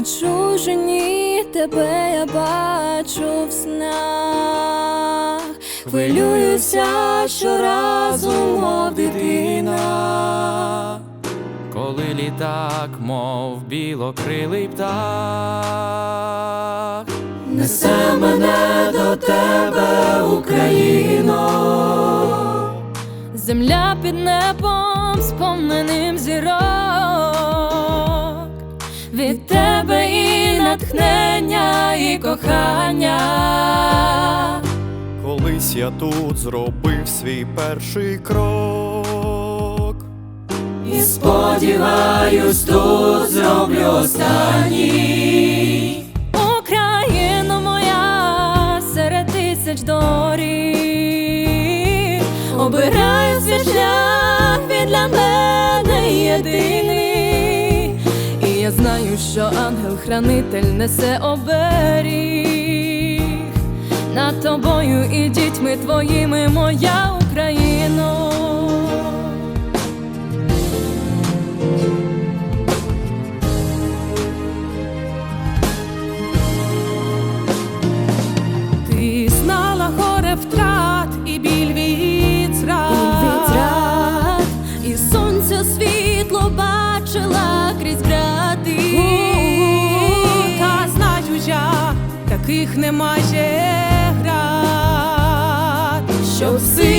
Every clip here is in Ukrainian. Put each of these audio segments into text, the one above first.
на чужині тебе я бачу в снах, хвилююся щоразу, мов дитина. Коли літак, мов білокрилий птах, Несе мене до тебе, Україно, земля під небом, сповненим зірок, від тебе кохання. Колись я тут зробив свій перший крок. І сподіваюсь, тут зроблю останній. Україна моя серед тисяч доріг. Обираю свій шлях, він для мене єдиний. Знаю, що ангел-хранитель несе оберіг. Над тобою і дітьми твоїми, моя таких немає град, Щоб силу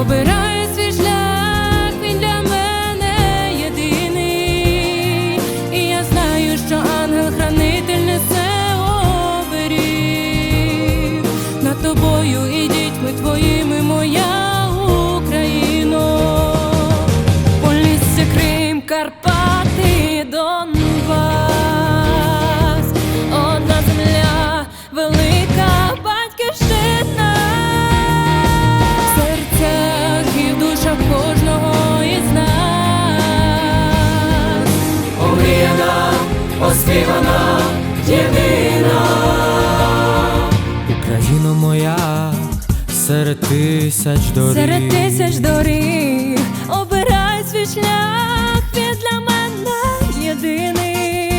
обираю свій оспівана, єдина. Україно моя, серед тисяч доріг, Серед тисяч доріг обирай свій шлях, він для мене єдиний.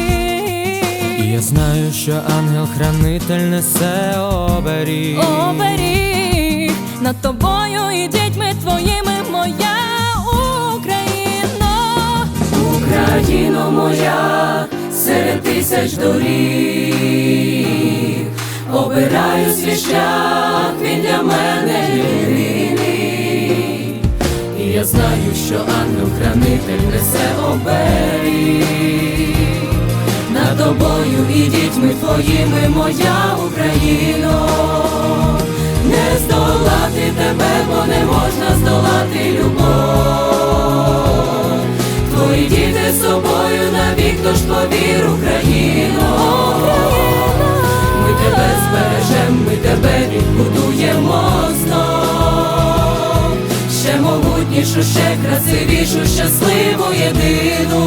І я знаю, що ангел-хранитель несе оберіг. Оберіг над тобою і дітьми твоїми, моя Україно, Україно моя, тисяч доріг, обираю свій шлях, він для мене єдиний. І я знаю, що ангел-хранитель несе оберіг над тобою і дітьми твоїми, моя Україно, не здолати тебе, бо не можна здолати любов. Тож повір, Україно. Ми тебе збережем, ми тебе відбудуємо знов. Ще могутнішу, ще красивішу, щасливу єдину.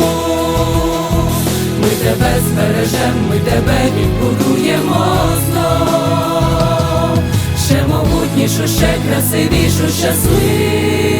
Ми тебе збережем, ми тебе відбудуємо знов. Ще могутнішу, ще красивішу, щасливу.